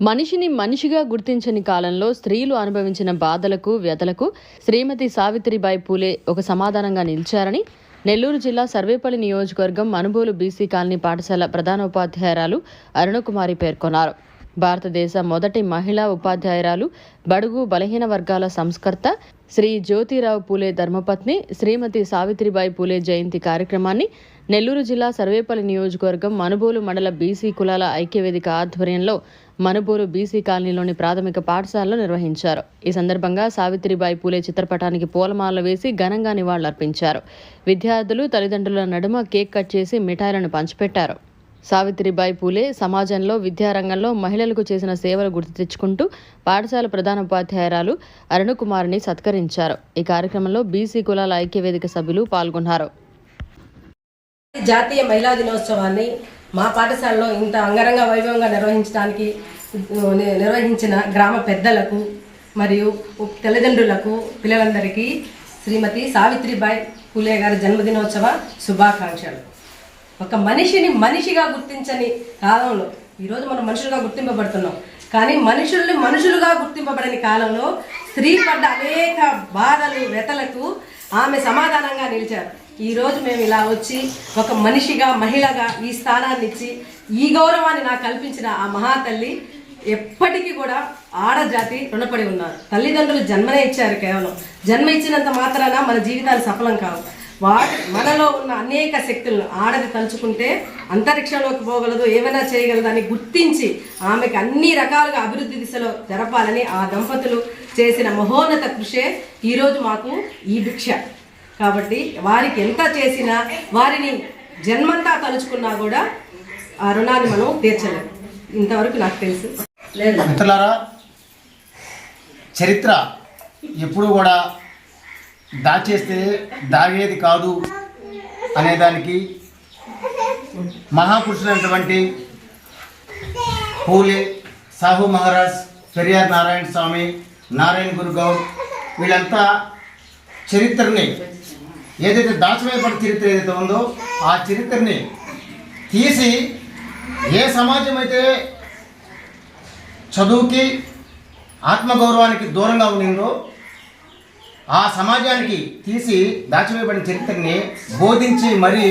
మనిషిని మనిషిగా గుర్తించని కాలంలో స్త్రీలు అనుభవించిన బాధలకు వ్యతలకు శ్రీమతి సావిత్రిబాయి పూలే ఒక సమాధానంగా నిలిచారని నెల్లూరు జిల్లా సర్వేపల్లి నియోజకవర్గం మనుబోలు బీసీ కాలనీ పాఠశాల ప్రధాన ఉపాధ్యాయురాలు అరుణకుమారి పేర్కొన్నారు. భారతదేశ మొదటి మహిళా ఉపాధ్యాయురాలు బడుగు బలహీన వర్గాల సంస్కర్త శ్రీ జ్యోతిరావు పూలే ధర్మపత్ని శ్రీమతి సావిత్రిబాయి పూలే జయంతి కార్యక్రమాన్ని నెల్లూరు జిల్లా సర్వేపల్లి నియోజకవర్గం మనుబోలు మండల బీసీ కులాల ఐక్యవేదిక ఆధ్వర్యంలో మనుబూరు బీసీ కాలనీలోని ప్రాథమిక పాఠశాలలో నిర్వహించారు. ఈ సందర్భంగా సావిత్రిబాయి పూలే చిత్రపటానికి పూలమాలలు వేసి ఘనంగా నివాళులర్పించారు. విద్యార్థులు తల్లిదండ్రుల నడుమ కేక్ కట్ చేసి మిఠాయిలను పంచిపెట్టారు. సావిత్రిబాయి పూలే సమాజంలో విద్యారంగంలో మహిళలకు చేసిన సేవలు గుర్తు తెచ్చుకుంటూ పాఠశాల ప్రధాన ఉపాధ్యాయురాలు అరుణకుమారిని సత్కరించారు. ఈ కార్యక్రమంలో బీసీ కులాల ఐక్యవేదిక సభ్యులు పాల్గొన్నారు. జాతీయ మహిళా దినోత్సవాన్ని మా పాఠశాలలో ఇంత అంగరంగ వైభవంగా నిర్వహించడానికి నిర్వహించిన గ్రామ పెద్దలకు మరియు తల్లిదండ్రులకు పిల్లలందరికీ శ్రీమతి సావిత్రిబాయి పూలే గారి జన్మదినోత్సవ శుభాకాంక్షలు. ఒక మనిషిని మనిషిగా గుర్తించని కాలంలో ఈరోజు మనం మనుషులుగా గుర్తింపబడుతున్నాం. కానీ మనుషుల్ని మనుషులుగా గుర్తింపబడని కాలంలో స్త్రీ పడ్డ అనేక బాధలు వ్యతలకు ఆమె సమాధానంగా నిలిచారు. ఈరోజు మేము ఇలా వచ్చి ఒక మనిషిగా మహిళగా ఈ స్థానాన్ని ఇచ్చి ఈ గౌరవాన్ని నాకు కల్పించిన ఆ మహాతల్లి ఎప్పటికీ కూడా ఆడజాతి రుణపడి ఉన్నారు. తల్లిదండ్రులు జన్మనే ఇచ్చారు కేవలం. జన్మ ఇచ్చినంత మాత్రాన మన జీవితాలు సఫలం కావు. వాటి మనలో ఉన్న అనేక శక్తులను ఆడది తలుచుకుంటే అంతరిక్షంలోకి పోగలదు ఏమైనా చేయగలదని గుర్తించి ఆమెకు అన్ని రకాలుగా అభివృద్ధి దిశలో జరపాలని ఆ దంపతులు చేసిన మహోన్నత కృషే ఈరోజు మాకు ఈ భిక్ష. కాబట్టి వారికి ఎంత చేసినా వారిని జన్మంతా తలుచుకున్నా కూడా ఆ రుణాన్ని మనం తీర్చలేము ఇంతవరకు నాకు తెలుసు. లేదు. మిత్రులారా చరిత్ర ఎప్పుడు కూడా దాచేస్తే దాగేది కాదు అనేదానికి మహాపురుషులైనటువంటి పూలే సాహు మహారాజ్ పెరియార్ నారాయణ స్వామి నారాయణ గురుగౌడ్ వీళ్ళంతా చరిత్రని ఏదైతే దాచవేయబడిన చరిత్ర ఏదైతే ఉందో ఆ చరిత్రని తీసి ఏ సమాజం అయితే చదువుకి ఆత్మగౌరవానికి దూరంగా ఉండిందో ఆ సమాజానికి తీసి దాచివేయబడిన చరిత్రని బోధించి మరీ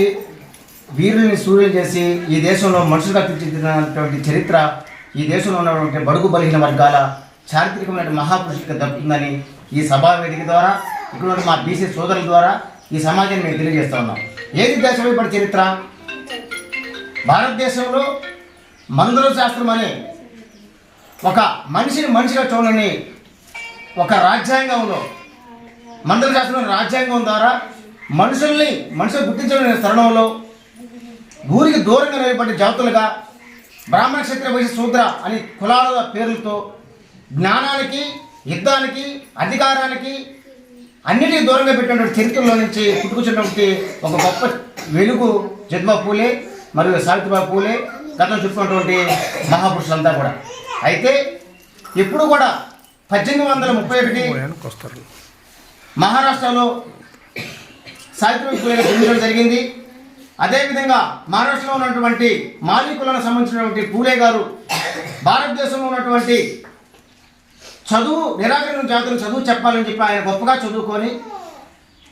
వీరుల్ని సూర్యులు చేసి ఈ దేశంలో మనుషులుగా తీర్చిదిద్దినటువంటి చరిత్ర ఈ దేశంలో ఉన్నటువంటి బడుగు బలహీన వర్గాల చారిత్రకమైన మహాపురుషులకు దక్కుతుందని ఈ సభా వేదిక ద్వారా ఇక్కడ మా బీసీ సోదరుల ద్వారా ఈ సమాజాన్ని మేము తెలియజేస్తా ఉన్నాం. ఏది దేశమైపడి చరిత్ర? భారతదేశంలో మందుల శాస్త్రం అనే ఒక మనిషిని మనిషిగా చూడని ఒక రాజ్యాంగంలో మండల శాస్త్రం రాజ్యాంగం ద్వారా మనుషుల్ని మనుషులు గుర్తించలేని తరుణంలో ఊరికి దూరంగా నిలబడి జాతులుగా బ్రాహ్మణ క్షత్ర వైశ్య శూద్ర అని కులాల పేర్లతో జ్ఞానానికి యుద్ధానికి అధికారానికి అన్నిటికీ దూరంగా పెట్టినటువంటి చరిత్రలో నుంచి పుట్టుకొచ్చినటువంటి ఒక గొప్ప వెలుగు జద్మా పూలే మరియు సావిత్రిబాయి పూలే గతంలో చెప్పుకున్నటువంటి మహాపురుషులంతా కూడా. అయితే ఎప్పుడు కూడా పద్దెనిమిది వందల ముప్పై ఒకటి మహారాష్ట్రలో సావిత్రిబాయి పూలే జన్మించడం జరిగింది. అదేవిధంగా మహారాష్ట్రలో ఉన్నటువంటి మాలికులకు సంబంధించినటువంటి పూలే గారు భారతదేశంలో ఉన్నటువంటి చదువు నిరాకరణ జాతులు చదువు చెప్పాలని చెప్పి ఆయన గొప్పగా చదువుకొని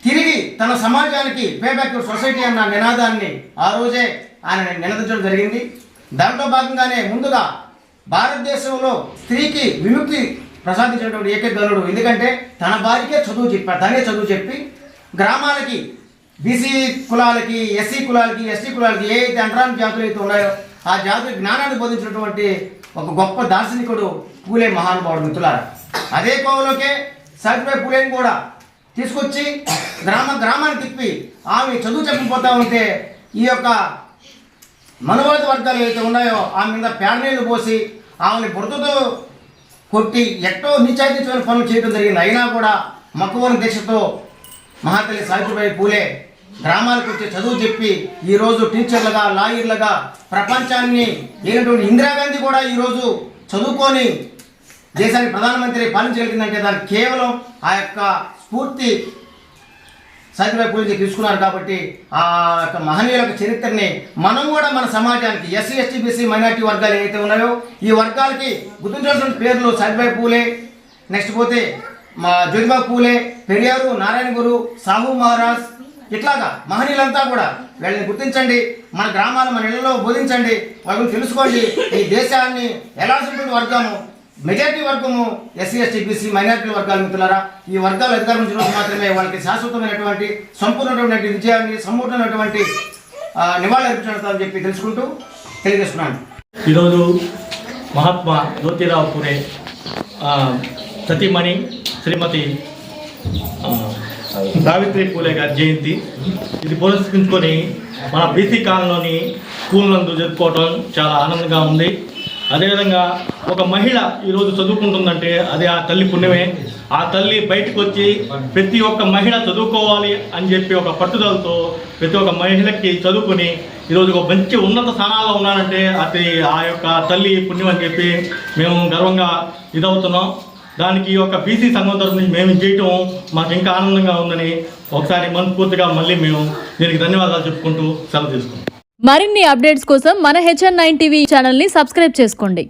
తిరిగి తన సమాజానికి పేబ్యాక్ సొసైటీ అన్న నినాదాన్ని ఆ రోజే ఆయన నినదించడం జరిగింది. దాంట్లో భాగంగానే ముందుగా భారతదేశంలో స్త్రీకి విముక్తి ప్రసాదించినటువంటి ఏకైక ఎందుకంటే తన భార్యకే చదువు చెప్పారు తనే చదువు చెప్పి గ్రామాలకి బీసీ కులాలకి ఎస్సీ కులాలకి ఎస్టీ కులాలకి ఏ అయితే అంటరాని జాతులు అయితే ఉన్నాయో ఆ జాతుల జ్ఞానాన్ని బోధించినటువంటి ఒక గొప్ప దార్శనికుడు పూలే మహానుభావుడు మిత్రులారా. అదే కోవలోకే సావిత్రిబాయి పూలేని కూడా తీసుకొచ్చి గ్రామ గ్రామాన్ని తిప్పి ఆమె చదువు చెప్పిపోతా ఉంటే ఈ యొక్క మనవాద వర్గాలు ఏవైతే ఉన్నాయో ఆమె మీద పేడ పోసి ఆమెని బురదతో కొట్టి ఎట్టో నిత్యాతీతమైన పనులు చేయడం జరిగింది. అయినా కూడా మక్కువని దీక్షతో మహాతల్లి సావిత్రిబాయి పూలే గ్రామాలకు వచ్చి చదువు చెప్పి ఈరోజు టీచర్లుగా లాయర్లుగా ప్రపంచాన్ని లేనటువంటి ఇందిరాగాంధీ కూడా ఈరోజు చదువుకొని దేశానికి ప్రధానమంత్రి పాలించగలిగిందంటే దానికి కేవలం ఆ యొక్క స్ఫూర్తి సావిత్రిబాయి పూజ తీసుకున్నారు కాబట్టి ఆ యొక్క మహనీయుల యొక్క చరిత్రని మనం కూడా మన సమాజానికి ఎస్సీ ఎస్టీ బీసీ మైనార్టీ వర్గాలు ఏవైతే ఉన్నాయో ఈ వర్గాలకి గుర్తించాల్సిన పేర్లు సావిత్రిబాయి పూలే నెక్స్ట్ పోతే మా జ్యోతిబా పూలే పెరియారు నారాయణ గురు సాహు మహారాజ్ ఇట్లాగా మహనీయులంతా కూడా వీళ్ళని గుర్తించండి మన గ్రామాల మన ఇళ్ళలో బోధించండి వాళ్ళని తెలుసుకోండి. ఈ దేశాన్ని ఎలాల్సినటువంటి వర్గము? మెజార్టీ వర్గము ఎస్సీ ఎస్టీ బీసీ మైనారిటీ వర్గాల మిత్రులారా ఈ వర్గాలు అధికారం నుంచి మాత్రమే వాళ్ళకి శాశ్వతమైనటువంటి సంపూర్ణమైనటువంటి విజయాన్ని సంపూర్ణమైనటువంటి ఆ, నివాళులు చెప్పి తెలుసుకుంటూ తెలియజేస్తున్నాను. ఈరోజు మహాత్మా జ్యోతిరావు పూరే సతీమణి శ్రీమతి సావిత్రి పూలే గారి జయంతి. ఇది పురస్కరించుకొని మన బీసీ కాలంలోని స్కూల్ నందు జరుపుకోవడం చాలా ఆనందంగా ఉంది. అదేవిధంగా ఒక మహిళ ఈరోజు చదువుకుంటుందంటే అది ఆ తల్లి పుణ్యమే. ఆ తల్లి బయటకు వచ్చి ప్రతి ఒక్క మహిళ చదువుకోవాలి అని చెప్పి ఒక పట్టుదలతో ప్రతి ఒక్క మహిళకి చదువుకొని ఈరోజు ఒక మంచి ఉన్నత స్థానాల్లో ఉన్నానంటే అది ఆ యొక్క తల్లి పుణ్యం అని చెప్పి మేము గర్వంగా ఇదవుతున్నాం. దానికి ఈ యొక్క బీసీ సంఘం తరఫు నుంచి మేము చేయటం మాకు ఇంకా ఆనందంగా ఉందని ఒకసారి మనస్ఫూర్తిగా మళ్ళీ మేము దీనికి ధన్యవాదాలు చెప్పుకుంటూ సెలవు తీసుకుంటాం మరిన్ని అప్డేట్స్ కోసం మన హెచ్ఎన్ నైన్ టీవీ ఛానల్ని సబ్స్క్రైబ్ చేసుకోండి.